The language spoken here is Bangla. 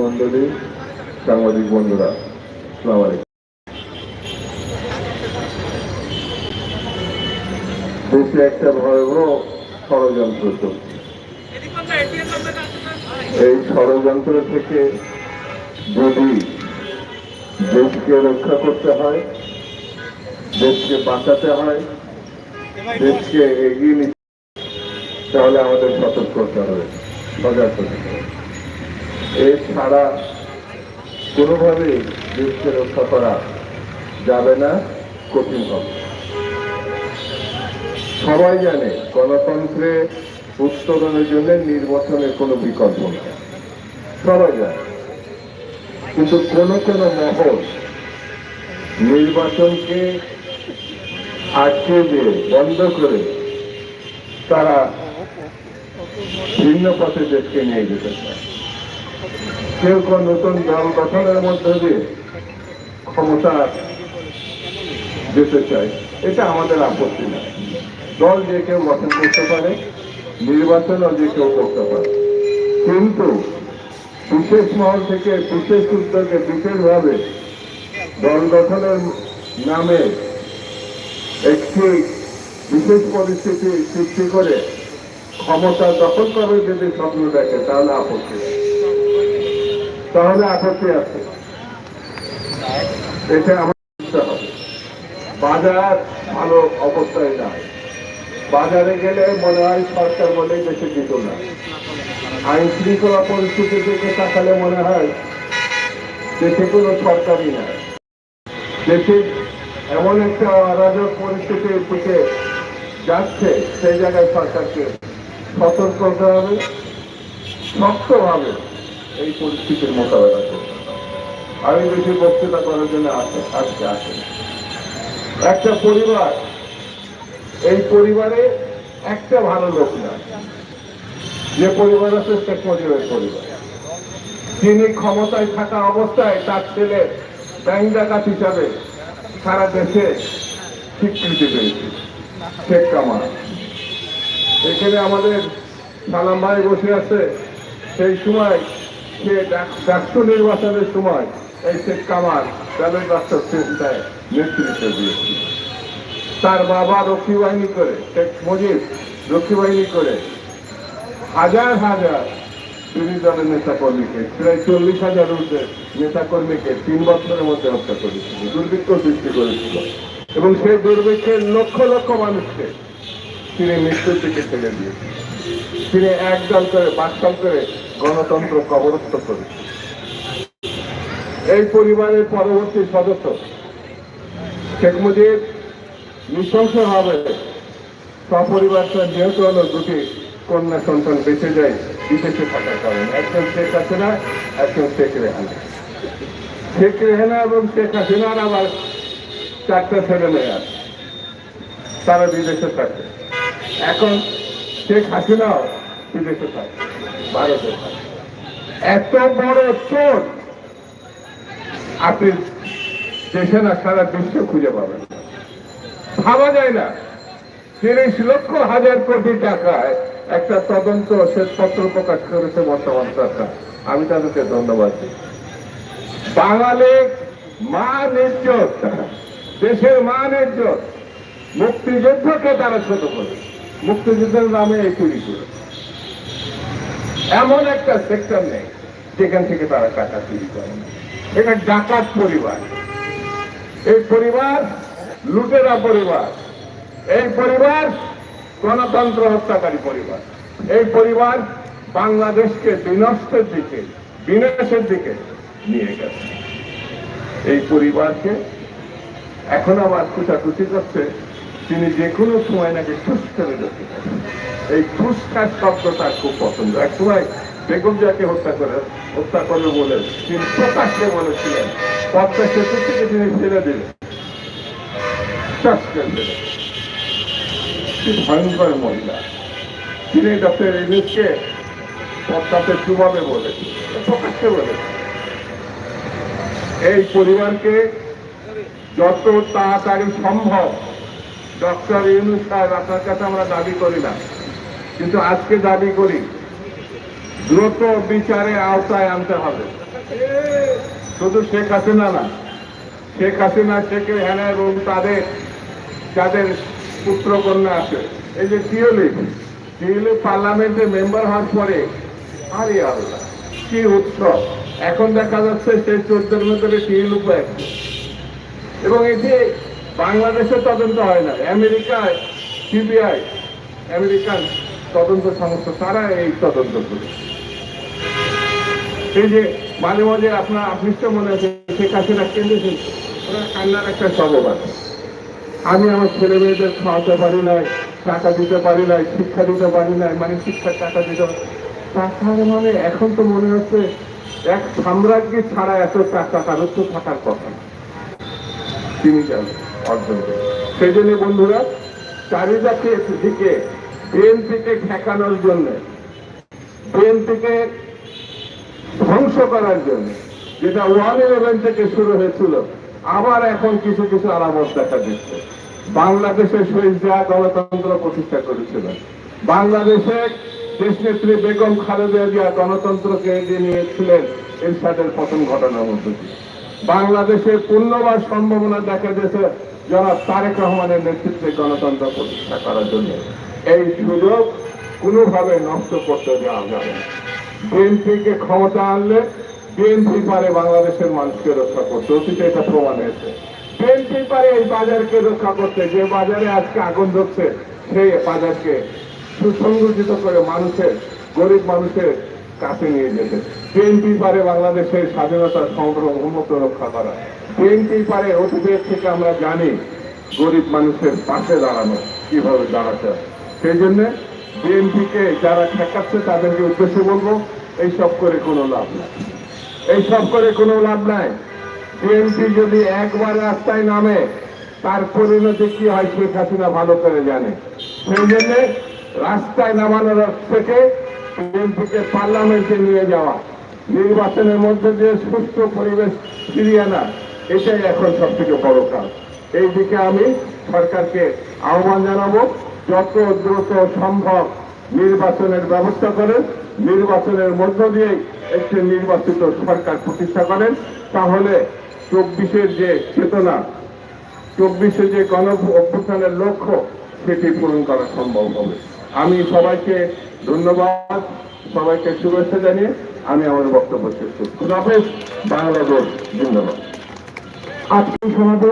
মন্ডলী সাংবাদিক বন্ধুরা আলাইকুম। দেশে একটা ভয়াবহ ষড়যন্ত্র এই ষড়যন্ত্র থেকে যদি দেশকে রক্ষা করতে হয়, দেশকে বাঁচাতে হয়, দেশকে এগিয়ে নিতে তাহলে আমাদের সতর্ক করতে হবে সজাগ করতে হবে। এছাড়া কোনোভাবেই দেশকে রক্ষা করা যাবে না, কঠিন হবে। সবাই জানে গণতন্ত্রে উত্তরণের জন্য নির্বাচনের কোনো বিকল্প নেই। সবাই জানে। কিন্তু কোন কোন মহল নির্বাচনকে আটকে দিয়ে, বন্ধ করে তারা ভিন্ন পথে দেশকে নিয়ে যেতে চায়। কেউ কেউ নতুন দল গঠনের মধ্যে দিয়ে ক্ষমতা যেতে চায়, এটা আমাদের আপত্তি নাই দল যে কেউ গঠন করতে পারে, নির্বাচনও যে কেউ করতে পারে কিন্তু বিশেষ মহল থেকে বিশেষ উদ্যোগে বিশেষভাবে দল গঠনের নামে একটি বিশেষ পরিস্থিতি সৃষ্টি করে ক্ষমতা দখল করে যদি স্বপ্ন দেখে, তাহলে আপত্তি। তাহলে আপত্তি আছে। এটা আমার বুঝতে হবে। বাজার ভালো অবস্থায় নাই। বাজারে গেলে মনে হয় সরকার বলে বেশি দিত না। আইন শৃঙ্খলা পরিস্থিতি থেকে তাকালে মনে হয় দেশে কোনো সরকারই নাই। দেশে এমন একটা অরাজক পরিস্থিতির দিকে যাচ্ছে, সেই জায়গায় সরকারকে সতর্ক হতে হবে শক্তভাবে এই পরিস্থিতির মোকাবেলা হবে। আমি বেশি বক্তৃতা করার জন্য আসে আজকে আসেন একটা পরিবার, এই পরিবারে একটা ভালো লোক না যে পরিবার আছে শেখ মুজিবের পরিবার। তিনি ক্ষমতায় থাকা অবস্থায় তার ছেলে ব্যাংক ডাকাত হিসাবে সারা দেশে স্বীকৃতি পেয়েছে। শেখ কামাল। এখানে আমাদের সালাম ভাই বসে আছে। সেই সময় সে নির্বাচনের সময় এই শেখ কামাল তাদের রাষ্ট্র চিন্তায় নেতৃত্ব দিয়েছিল তার বাবা রক্ষী বাহিনী করে, শেখ মুজিব রক্ষী বাহিনী করে হাজার হাজার বিরোধী দলের নেতা কর্মীকে প্রায় চল্লিশ হাজার ঊর্ধ্বে নেতা কর্মীকে তিন বছরের মধ্যে হত্যা করেছিল, দুর্ভিক্ষ সৃষ্টি করেছিল। এবং সেই দুর্ভিক্ষের লক্ষ লক্ষ মানুষকে তিনি মৃত্যুর দিকে ঠেলে দিয়েছেন তিনি একদল করে বাকদল করে গণতন্ত্র কবরস্থ করেছেন এই পরিবারের পরবর্তী সদস্য শেখ মুজিব নৃশংসভাবে সপরিবার তার যেহেতু হলো, দুটি কন্যা সন্তান বেঁচে যায়, বিদেশে থাকার কারণে। একজন শেখ হাসিনা, একজন শেখ রেহানা। শেখ রেহানা এবং শেখ হাসিনার আবার চারটা ছেলে মেয়ে আছে। তারা বিদেশে থাকে। এখন শেখ হাসিনাও বিদেশে থাকে। এত বড় চোর। আপনি দেশে না, সারা বিশ্ব খুঁজে পাবেন। ভাবা যায় না। তিরিশ লক্ষ, হাজার কোটি টাকায় একটা তদন্ত শ্বেতপত্র প্রকাশ করেছে বর্তমান সরকার। আমি তাদেরকে ধন্যবাদ দিই। বাঙালি মান ইজ্জত। দেশের মান ইজ্জত। মুক্তিযুদ্ধকে তারা ছোট করে। মুক্তিযুদ্ধের নামে এই চুরি করে। এমন একটা সেক্টর নেই, যেখান থেকে তারা টাকা চুরি করে। এটা ডাকাত পরিবার। এই পরিবার লুটেরা পরিবার। এই পরিবার গণতন্ত্র হত্যাকারী পরিবার। এই পরিবার বাংলাদেশকে বিনষ্টের দিকে, বিনাশের দিকে নিয়ে গেছে। এই পরিবারকে এখন আবার কুচাকুচি করছে। তিনি যে কোনো সময় নাকি সুস্থ করে পারেন। এই ঠুসকার শব্দ তার খুব পছন্দ। এক সময় বেগম জিয়াকে হত্যা করে, হত্যা করবে বলে তিনি প্রকাশ্যে বলেছিলেন, পদ্মা সেতু থেকে তিনি ফেলে দিলেন। ভয়ঙ্কর মহিলা। তিনি ডক্টর ইউনুসকে পদ্মাতে চুবাবে বলেছে প্রকাশ্যে বলেছে এই পরিবারকে যত তাড়াতাড়ি সম্ভব ডক্টর ইউনুস আপনার কাছে আমরা দাবি করি না। কিন্তু আজকে দাবি করি, দ্রুত বিচারে আওতায় আনতে হবে। শুধু শেখ হাসিনা না, শেখ হাসিনা শেখের হ্যানা এবং তাদের, যাদের পুত্র কন্যা আছে, এই যে টিওলিপ টিওলিপ পার্লামেন্টে মেম্বার হওয়ার পরে, আরে আল্লাহ, কি উৎসব। এখন দেখা যাচ্ছে সেই চোদ্দের মধ্যে টিওলিপ একজন এবং এটি বাংলাদেশে তদন্ত হয় না, আমেরিকায়, সিবিআই, আমেরিকান তদন্ত সংস্থা, তারা এই তদন্ত করে এই যে মাঝে মাঝে আপনার নিশ্চয় মনে আছে, শেখ হাসিনা কেন্দ্রে ওরা কান্নার একটা স্বভাব আছে। আমি আমার ছেলে মেয়েদের খাওয়াতে পারি নাই, টাকা দিতে পারি নাই, শিক্ষা দিতে পারি নাই মানে শিক্ষার টাকা দিতে টাকার মানে এখন তো মনে হচ্ছে এক সাম্রাজ্য ছাড়া এত টাকা কারোর তো থাকার কথা তিনি অর্জন সেই জন্য বন্ধুরা চারিদাকে দিকে বিএনপিকে ঠেকানোর জন্য বিএনপিকে ধ্বংস করার জন্য, যেটা ওয়ান ইলেভেন থেকে শুরু হয়েছিল, আবার এখন কিছু কিছু আলামত দেখা দিচ্ছে বাংলাদেশে শহীদ জিয়া গণতন্ত্র প্রতিষ্ঠা করেছিল বাংলাদেশে দেশনেত্রী বেগম খালেদা জিয়া গণতন্ত্রকে এগিয়ে নিয়েছিলেন এরশাদের পতন ঘটনার মধ্যে দিয়ে। বাংলাদেশে পূর্ণবার সম্ভাবনা দেখা গেছে যারা তারেক রহমানের নেতৃত্বে গণতন্ত্র প্রতিষ্ঠা করার জন্য। এই সুযোগ কোনোভাবে নষ্ট করতে দেওয়া যাবে বিএনপিকে ক্ষমতা আনলে বিএনপি পারে বাংলাদেশের মানুষকে রক্ষা করতে। অতীতে এটা প্রমাণ হয়েছে। বিএনপি পারে এই বাজারকে রক্ষা করতে। যে বাজারে আজকে আগুন ধরছে, সেই বাজারকে সুসংগঠিত করে মানুষের, গরিব মানুষের কাছে নিয়ে যেতে বিএনপি পারে বাংলাদেশের স্বাধীনতা সার্বভৌমত্ব রক্ষা করা। বিএনপি পারে অতীতের থেকে আমরা জানি গরিব মানুষের পাশে দাঁড়ানো, কীভাবে দাঁড়াতে। সেই জন্য বিএনপিকে যারা ঠেকাচ্ছে তাদেরকে উদ্দেশ্য বলব, এইসব করে কোনো লাভ নাই। এইসব করে কোনো লাভ নাই। বিএনপি যদি একবার রাস্তায় নামে, তার পরিণতি কি হয় শেখ হাসিনা ভালো করে জানে। সেই জন্য রাস্তায় নামানোর থেকে বিএনপিকে পার্লামেন্টে নিয়ে যাওয়া। নির্বাচনের মধ্যে দিয়ে সুস্থ পরিবেশ ফিরিয়ে আনা, এটাই এখন সব থেকে বড় কাজ। এই দিকে আমি সরকারকে আহ্বান জানাব, যত দ্রুত সম্ভব নির্বাচনের ব্যবস্থা করেন, নির্বাচনের মধ্য দিয়ে একটি নির্বাচিত সরকার প্রতিষ্ঠা করেন, তাহলে চব্বিশের যে চেতনা, চব্বিশে যে গণ অভ্যুত্থানের লক্ষ্য, সেটি পূরণ করা সম্ভব হবে। আমি সবাইকে ধন্যবাদ, সবাইকে শুভেচ্ছা জানিয়ে আমি আমার বক্তব্য শেষ করছি। বাংলাদেশ ধন্যবাদ আজকে সমাবেশ